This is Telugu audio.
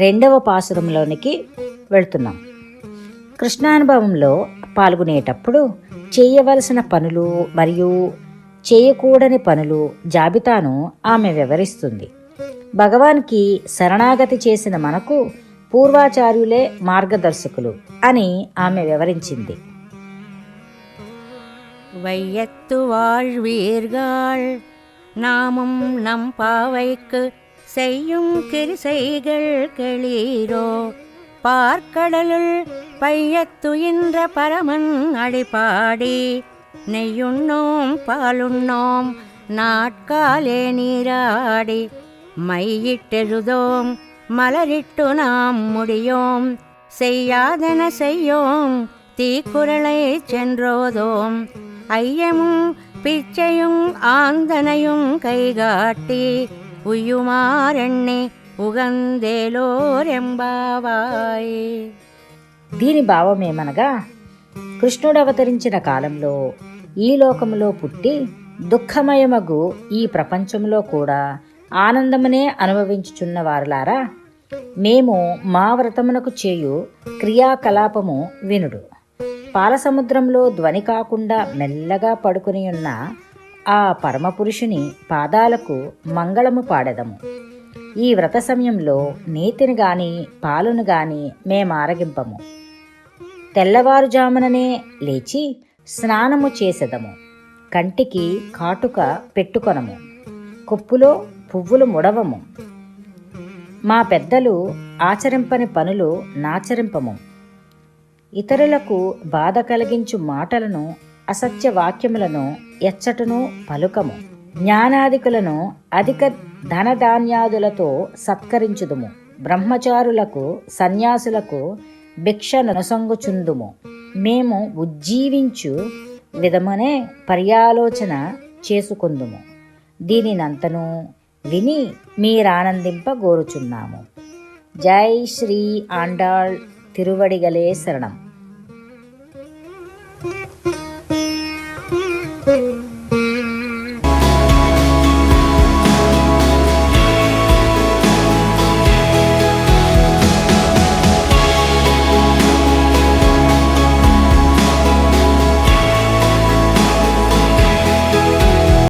రెండవ పాసురంలోనికి వెళ్తున్నాం కృష్ణానుభవంలో పాల్గొనేటప్పుడు చేయవలసిన పనులు మరియు చేయకూడని పనులు జాబితాను ఆమె వివరిస్తుంది భగవాన్కి శరణాగతి చేసిన మనకు పూర్వాచార్యులే మార్గదర్శకులు అని ఆమె వివరించింది வையத்து வாழ்வீர்கள் நாமும் நம் பாவைக்கு செய்யும் கிரிசைகள் கெளீரோ? பார்க்கடலுள் பையத்துயின்ற பரமன் அடிபாடி நெய்யுண்ணோம் பாலுண்ணோம் நாட்காலே நீராடி மையிட்டெழுதோம் மலரிட்டு நாம் முடியோம் செய்யாதன செய்யோம் தீக்குரலை சென்றோதோம் ஐயமும் பிச்சையும் ஆந்தனையும் கைகாட்டி ഉയ്യുമാരണ്ണെ ఉగందేలోరెంబావాయి దీని భావమేమనగా కృష్ణుడు అవతరించిన కాలంలో ఈ లోకములో పుట్టి దుఃఖమయమగు ఈ ప్రపంచంలో కూడా ఆనందమునే అనుభవించుచున్న వారులారా మేము మా వ్రతమునకు చేయు క్రియాకలాపము వినుడు. పాలసముద్రంలో ధ్వని కాకుండా మెల్లగా పడుకుని ఉన్న ఆ పరమపురుషుని పాదాలకు మంగళము పాడదము. ఈ వ్రత సమయంలో నీతిని గాని పాలును గాని మేమారగింపము. తెల్లవారుజాముననే లేచి స్నానము చేసెదము. కంటికి కాటుక పెట్టుకొనము. కొప్పులో పువ్వులు ముడవము. మా పెద్దలు ఆచరింపని పనులు నాచరింపము. ఇతరులకు బాధ కలిగించు మాటలను అసత్య వాక్యములను ఎచ్చటను పలుకము. జ్ఞానాదికులను అధిక ధనధాన్యాదులతో సత్కరించుదుము. బ్రహ్మచారులకు సన్యాసులకు భిక్షనొసంగుచుందుము మేము ఉజ్జీవించు విధమునే పర్యాలోచన చేసుకుందుము. దీనినంతను విని మీరానందింపగోరుచున్నాము. జై శ్రీ ఆండాళ్ తిరువడిగలే శరణం. thing.